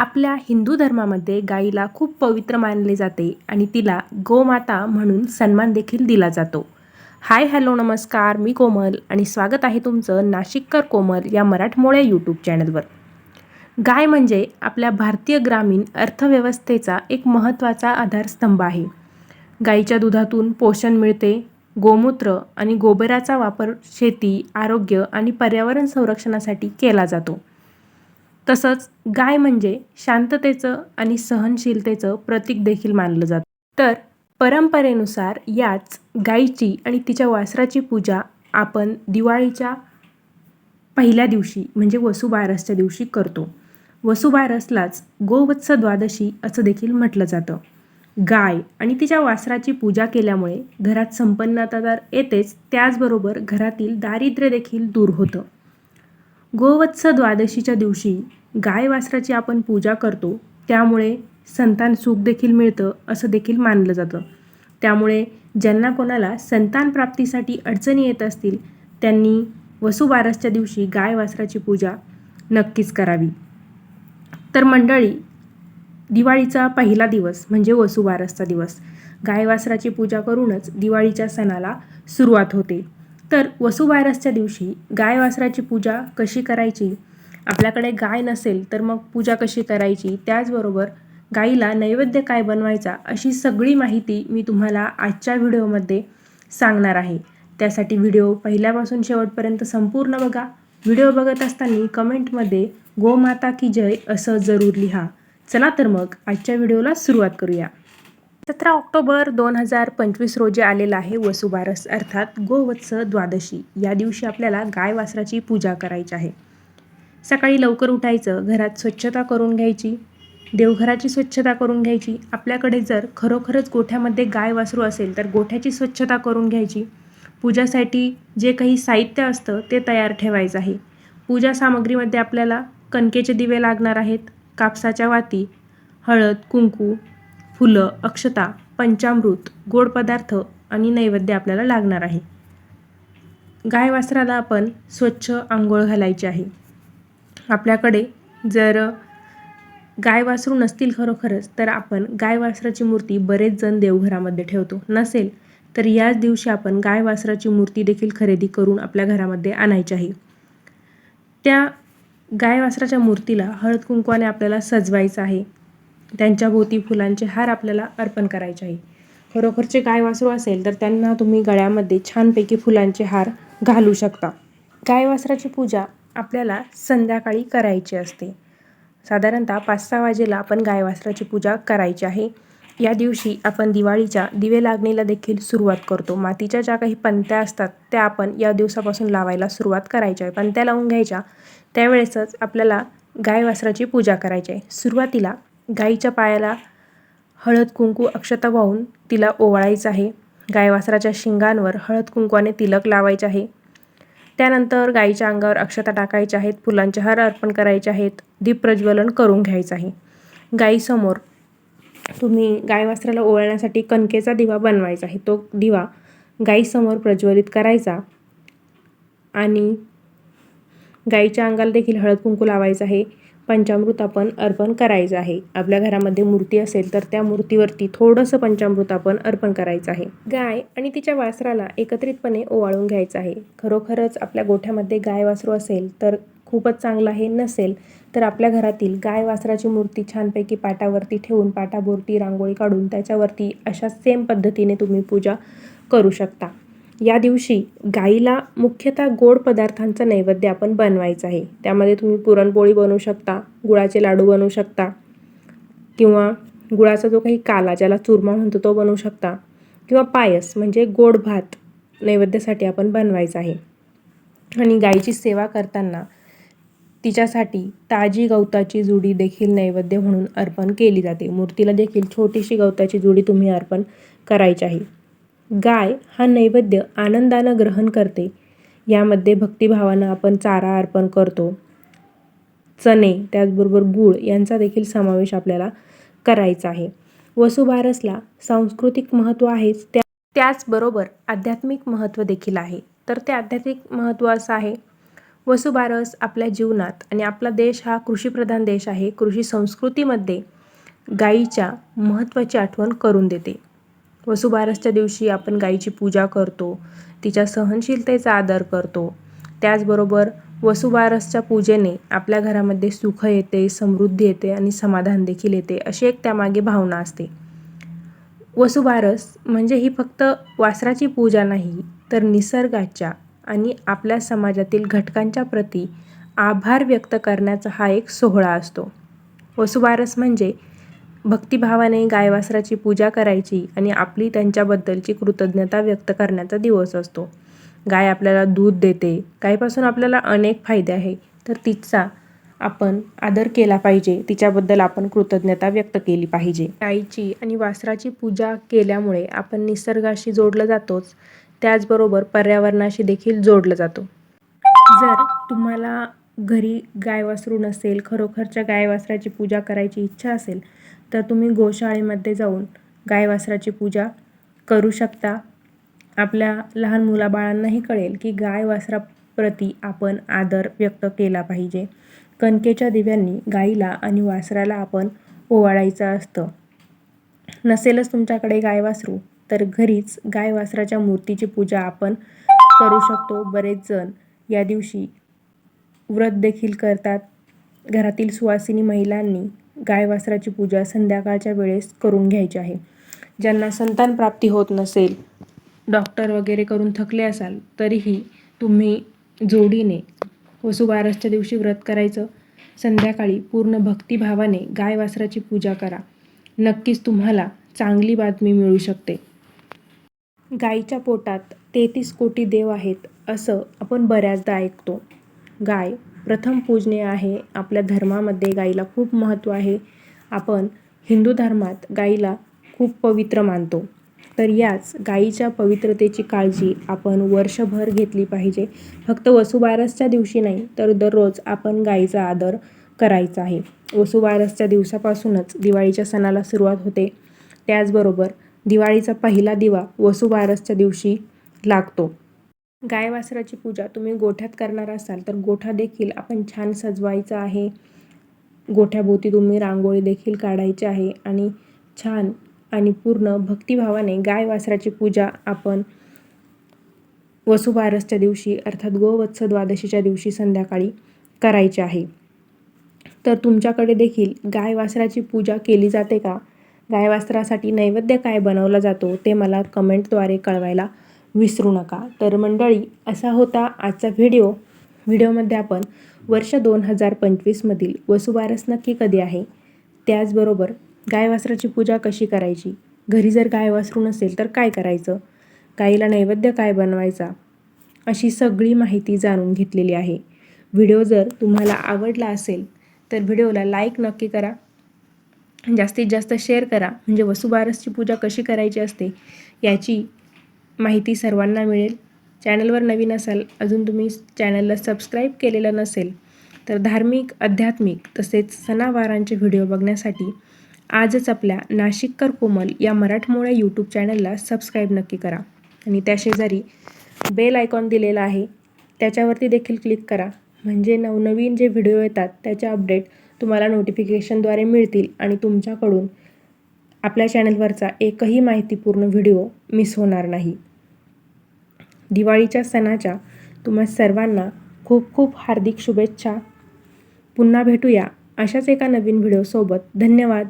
आपल्या हिंदू धर्मामध्ये गाईला खूप पवित्र मानले जाते आणि तिला गोमाता म्हणून सन्मान देखील दिला जातो. हाय हॅलो नमस्कार मी कोमल आणि स्वागत आहे तुमचं नाशिककर कोमल या मराठमोळ्या यूट्यूब चॅनलवर. गाय म्हणजे आपल्या भारतीय ग्रामीण अर्थव्यवस्थेचा एक महत्त्वाचा आधारस्तंभ आहे. गाईच्या दुधातून पोषण मिळते गोमूत्र आणि गोबराचा वापर शेती आरोग्य आणि पर्यावरण संरक्षणासाठी केला जातो. तसंच गाय म्हणजे शांततेचं आणि सहनशीलतेचं प्रतीक देखील मानलं जातं. तर परंपरेनुसार याच गायीची आणि तिच्या वासराची पूजा आपण दिवाळीच्या पहिल्या दिवशी म्हणजे वसुबारसच्या दिवशी करतो. वसुबारसलाच गोवत्स द्वादशी असं देखील म्हटलं जातं. गाय आणि तिच्या वासराची पूजा केल्यामुळे घरात संपन्नता तर येतेच त्याचबरोबर घरातील दारिद्र्य देखील दूर होतं. गोवत्स द्वादशीच्या दिवशी गाय वासराची आपण पूजा करतो त्यामुळे संतान सुख देखील मिळतं असं देखील मानलं जातं. त्यामुळे ज्यांना कोणाला संतान प्राप्तीसाठी अडचणी येत असतील त्यांनी वसुबारसच्या दिवशी गाय वासराची पूजा नक्कीच करावी. तर मंडळी दिवाळीचा पहिला दिवस म्हणजे वसुबारसचा दिवस. गाय वासराची पूजा करूनच दिवाळीच्या सणाला सुरुवात होते. तर वसुबारसच्या दिवशी गाय वासराची पूजा कशी करायची? आपल्याकडे गाय नसेल तर मग पूजा कशी करायची? त्याचबरोबर गाईला नैवेद्य काय बनवायचा? अशी सगळी माहिती मी तुम्हाला आजच्या व्हिडिओमध्ये सांगणार आहे. त्यासाठी व्हिडिओ पहिल्यापासून शेवटपर्यंत संपूर्ण बघा. व्हिडिओ बघत असताना कमेंटमध्ये गोमाता की जय असं जरूर लिहा. चला तर मग आजच्या व्हिडिओला सुरुवात करूया. सतरा ऑक्टोबर दोन हजार पंचवीस रोजी आलेला आहे वसुबारस अर्थात गोवत्स द्वादशी. या दिवशी आपल्याला गाय वासराची पूजा करायची आहे. सकाळी लवकर उठायचं घरात स्वच्छता करून घ्यायची. देवघराची स्वच्छता करून घ्यायची. आपल्याकडे जर खरोखरच गोठ्यामध्ये गाय वासरू असेल तर गोठ्याची स्वच्छता करून घ्यायची. पूजासाठी जे काही साहित्य असतं ते तयार ठेवायचं आहे. पूजा सामग्रीमध्ये आपल्याला कणकेचे दिवे लागणार आहेत कापसाच्या वाती हळद कुंकू फुलं अक्षता पंचामृत गोड पदार्थ आणि नैवेद्य आपल्याला लागणार आहे. गाय वासराला आपण स्वच्छ आंघोळ घालायची आहे. आपल्याकडे जर गाय वासरू नसतील खरोखरच तर आपण गाय वासराची मूर्ती बरेच जण देवघरामध्ये ठेवतो. नसेल तर याच दिवशी आपण गाय वासराची मूर्ती देखील खरेदी करून आपल्या घरामध्ये आणायची आहे. त्या गाय वासराच्या मूर्तीला हळद कुंकवाने आपल्याला सजवायचं आहे. त्यांच्या भोवती फुलांचे हार आपल्याला अर्पण करायचे आहे. खरोखरचे गाय वासरू असेल तर त्यांना तुम्ही गळ्यामध्ये छानपैकी फुलांचे हार घालू शकता. गाय वासराची पूजा आपल्याला संध्याकाळी करायची असते. साधारणतः पाच सहा वाजेला आपण गाय वासराची पूजा करायची आहे. या दिवशी आपण दिवाळीच्या दिवे लागणीला देखील सुरुवात करतो. मातीच्या ज्या काही पंत्या असतात त्या आपण या दिवसापासून लावायला सुरुवात करायच्या आहे. पंत्या लावून घ्यायच्या त्यावेळेसच आपल्याला गाय वासराची पूजा करायची आहे. सुरुवातीला गाईच्या पायाला हळद कुंकू अक्षता वाहून तिला ओवाळायचं आहे. गायवासराच्या शिंगांवर हळद कुंकवाने तिलक लावायचे आहे. त्यानंतर गाईच्या अंगावर अक्षता टाकायच्या आहेत. फुलांचे हार अर्पण करायचे आहेत. दीप प्रज्वलन करून घ्यायचं आहे. गाईसमोर तुम्ही गाय वासराला ओवाळण्यासाठी कणकेचा दिवा बनवायचा आहे. तो दिवा गाईसमोर प्रज्वलित करायचा आणि गाईच्या अंगाला देखील हळद कुंकू लावायचं आहे. पंचामृत आपण अर्पण करायचं आहे. आपल्या घरामध्ये मूर्ती असेल तर त्या मूर्तीवरती थोडंसं पंचामृत आपण अर्पण करायचं आहे. गाय आणि तिच्या वासराला एकत्रितपणे ओवाळून घ्यायचं आहे. खरोखरच आपल्या गोठ्यामध्ये गाय वासरू असेल तर खूपच चांगलं हे नसेल तर आपल्या घरातील गाय वासराची मूर्ती छानपैकी पाटावरती ठेवून पाटाभोवती रांगोळी काढून त्याच्यावरती अशा सेम पद्धतीने तुम्ही पूजा करू शकता. या दिवशी गाईला मुख्यतः गोड पदार्थांचं नैवेद्य आपण बनवायचं आहे. त्यामध्ये तुम्ही पुरणपोळी बनवू शकता गुळाचे लाडू बनवू शकता किंवा गुळाचा जो काही काला ज्याला चुरमा म्हणतो तो बनवू शकता किंवा पायस म्हणजे गोड भात नैवेद्यासाठी आपण बनवायचा आहे. आणि गाईची सेवा करताना तिच्यासाठी ताजी गवताची जुडी देखील नैवेद्य म्हणून अर्पण केली जाते. मूर्तीला देखील छोटीशी गवताची जुडी तुम्ही अर्पण करायची आहे. गाय हा नैवेद्य आनंदानं ग्रहण करते. यामध्ये भक्तिभावानं आपण चारा अर्पण करतो. चणे त्याचबरोबर गूळ यांचा देखील समावेश आपल्याला करायचा आहे. वसुबारसला सांस्कृतिक महत्त्व आहेच त्या त्याचबरोबर आध्यात्मिक महत्त्व देखील आहे. तर ते आध्यात्मिक महत्त्व असं आहे वसुबारस आपल्या जीवनात आणि आपला देश हा कृषीप्रधान देश आहे कृषी संस्कृतीमध्ये गाईच्या महत्त्वाची आठवण करून देते. वसुबारसच्या दिवशी आपण गाईची पूजा करतो तिच्या सहनशीलतेचा आदर करतो. त्याचबरोबर वसुबारसच्या पूजेने आपल्या घरामध्ये सुख येते समृद्धी येते आणि समाधान देखील येते अशी एक त्यामागे भावना असते. वसुबारस म्हणजे ही फक्त वासराची पूजा नाही तर निसर्गाच्या आणि आपल्या समाजातील घटकांच्या प्रती आभार व्यक्त करण्याचा हा एक सोहळा असतो. वसुबारस म्हणजे भक्तिभावाने गायवासराची पूजा करायची आणि आपली त्यांच्याबद्दलची कृतज्ञता व्यक्त करण्याचा दिवस असतो. गाय आपल्याला दूध देते. गायपासून आपल्याला अनेक फायदे आहे. तर तिचा आपण आदर केला पाहिजे. तिच्याबद्दल आपण कृतज्ञता व्यक्त केली पाहिजे. गाईची आणि वासराची पूजा केल्यामुळे आपण निसर्गाशी जोडलं जातोच. त्याचबरोबर पर्यावरणाशी देखील जोडलं जातो. जर तुम्हाला घरी गाय वासरू नसेल खरोखरच्या गाय वासराची पूजा करायची इच्छा असेल तर तुम्ही गोशाळेमध्ये जाऊन गाय वासराची पूजा करू शकता. आपल्या लहान मुलाबाळांनाही कळेल की गाय वासराप्रती आपण आदर व्यक्त केला पाहिजे. कणकेच्या दिव्यांनी गाईला आणि वासराला आपण ओवाळायचं असतं. नसेलच तुमच्याकडे गाय वासरू तर घरीच गाय वासराच्या मूर्तीची पूजा आपण करू शकतो. बरेच जण या दिवशी व्रत देखील करतात. घरातील सुवासिनी महिलांनी गाय वासराची पूजा संध्याकाळच्या वेळेस करून घ्यायची आहे. ज्यांना संतान प्राप्ती होत नसेल डॉक्टर वगैरे करून थकले असाल तरीही तुम्ही जोडीने वसुबारसच्या दिवशी व्रत करायचं. संध्याकाळी पूर्ण भक्तिभावाने गाय वासराची पूजा करा. नक्कीच तुम्हाला चांगली बातमी मिळू शकते. गायीच्या पोटात तेहतीस कोटी देव आहेत असं आपण बऱ्याचदा ऐकतो. गाय प्रथम पूजनीय आहे. आपल्या धर्मामध्ये गाईला खूप महत्त्व आहे. आपण हिंदू धर्मात गाईला खूप पवित्र मानतो. तर याच गाईच्या पवित्रतेची काळजी आपण वर्षभर घेतली पाहिजे. फक्त वसुबारसच्या दिवशी नाही तर दररोज आपण गाईचा आदर करायचा आहे. वसुबारसच्या दिवसापासूनच दिवाळीच्या सणाला सुरुवात होते. त्याचबरोबर दिवाळीचा पहिला दिवा वसुबारसच्या दिवशी लागतो. गाय वासराची पूजा तुम्ही गोठ्यात करणार असाल तर गोठा देखील आपण छान सजवायचा आहे. गोठ्याभोवती तुम्ही रांगोळी देखील काढायची आहे आणि छान आणि पूर्ण भक्तिभावाने गाय वासराची पूजा आपण वसुबारसच्या दिवशी अर्थात गोवत्स द्वादशीच्या दिवशी संध्याकाळी करायची आहे. तर तुमच्याकडे देखील गाय वासराची पूजा केली जाते का? गाय वासरासाठी नैवेद्य काय बनवला जातो ते मला कमेंटद्वारे कळवायला विसरू नका. तर मंडळी असा होता आजचा व्हिडिओ. व्हिडिओमध्ये आपण वर्ष दोन हजार पंचवीसमधील वसुबारस नक्की कधी आहे? त्याचबरोबर गाय वासराची पूजा कशी करायची? घरी जर गाय वासरू नसेल तर काय करायचं? गाईला नैवेद्य काय बनवायचा? अशी सगळी माहिती जाणून घेतलेली आहे. व्हिडिओ जर तुम्हाला आवडला असेल तर व्हिडिओला लाईक नक्की करा. जास्तीत जास्त शेअर करा. म्हणजे वसुबारसची पूजा कशी करायची असते याची माहिती सर्वांना मिळेल. चॅनलवर नवीन असाल अजून तुम्ही चॅनलला सबस्क्राईब केलेलं नसेल तर धार्मिक आध्यात्मिक तसेच सणावारांचे व्हिडिओ बघण्यासाठी आजच आपल्या नाशिककर कोमल या मराठमोळ्या यूट्यूब चॅनलला सबस्क्राईब नक्की करा. आणि त्या शेजारी बेल आयकॉन दिलेला आहे त्याच्यावरती देखील क्लिक करा. म्हणजे नवनवीन जे व्हिडिओ येतात त्याचे अपडेट तुम्हाला नोटिफिकेशनद्वारे मिळतील आणि तुमच्याकडून आपल्या चॅनलवरचा एकही माहितीपूर्ण व्हिडिओ मिस होणार नाही. दिवाळीच्या सणाच्या तुम्हा सर्वांना खूप खूप हार्दिक शुभेच्छा. पुन्हा भेटूया अशाच एका नवीन व्हिडिओसोबत धन्यवाद.